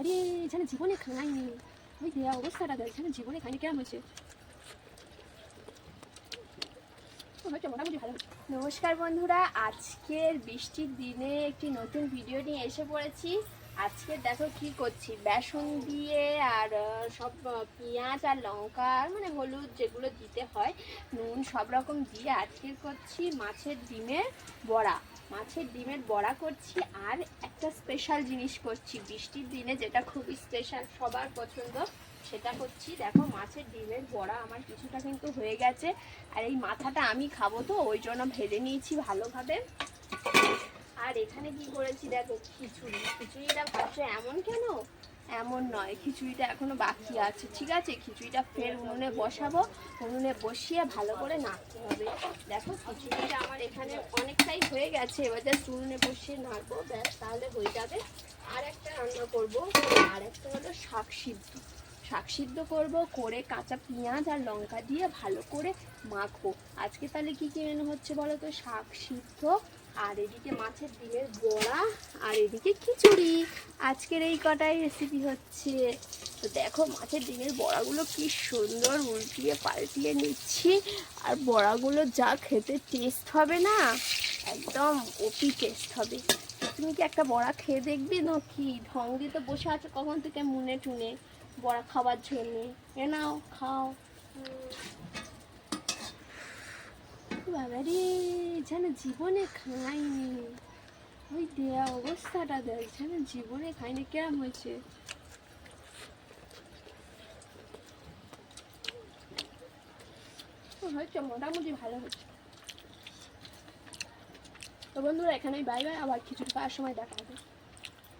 আরে 저는 জীবনে খাইনি ওই দেয়া অবস্থাটা 저는 যেন জীবনে খাইনি। নমস্কার বন্ধুরা, আজকের বৃষ্টির দিনে একটি নতুন ভিডিও নিয়ে এসে পড়েছি। আজকে দেখো কি করছি? বেসন দিয়ে আর সব পেঁয়াজ আর লঙ্কা মানে হলুদ যেগুলো দিতে হয়, নুন সব রকম দিয়ে আজকে করছি মাছের ডিমের বড়া। মাছের ডিমের বড়া করছি আর একটা স্পেশাল জিনিস করছি। বৃষ্টির দিনে যেটা খুবই স্পেশাল সবার পছন্দ, সেটা করছি। দেখো মাছের ডিমের বড়া আমার কিছুটা কিন্তু হয়ে গেছে। আর এই মাথাটা আমি খাব তো, ওই জন্য ভেজে নিয়েছি ভালোভাবে। আর এখানে কি করেছি দেখো, খিচুড়ি। খিচুড়িটা ভাবছ এমন কেন? এমন নয়, খিচুড়িটা এখনও বাকি আছে, ঠিক আছে? খিচুড়িটা ফের উনুনে বসাবো, উনুনে বসিয়ে ভালো করে নাড়তে হবে। দেখো, খিচুড়িটা আমার এখানে অনেকটাই হয়ে গেছে, এবার জাস্ট উনুনে বসিয়ে নাড়বো, ব্যাস, তাহলে হয়ে যাবে। আর একটা রান্না করব, আর একটা হলো শাক সিদ্ধ। শাক সিদ্ধ করব, করে কাঁচা পেঁয়াজ আর লঙ্কা দিয়ে ভালো করে মাখবো। আজকে তাহলে কি কি মেনু হচ্ছে বলো তো? শাক সিদ্ধ আর এদিকে মাছের ডিমের বড়া আর এদিকে খিচুড়ি। আজকের এই কটাই রেসিপি হচ্ছে। তো দেখো, মাছের ডিমের বড়াগুলো কি সুন্দর উল্টিয়ে পাল্টিয়ে নিচ্ছি। আর বড়াগুলো যা খেতে টেস্ট হবে না, একদম ওপি টেস্ট হবে। তুমি কি একটা বড়া খেয়ে দেখবি না কি ঢং দিয়ে তো বসে আছো কখন থেকে মুনে টুনে। বড়া খাবার জন্য। এ নাও, খাও। বাবা রে যেন জীবনে খাইনি। ওই দেয়া অবস্থাটা যেন জীবনে খাইনি হয়েছে? হয়েছে, মোটামুটি ভালো হয়েছে। তো বন্ধুরা, এখানেই বাই বাই আবার খিচুড়ি খাওয়ার সময় দেখা হবে।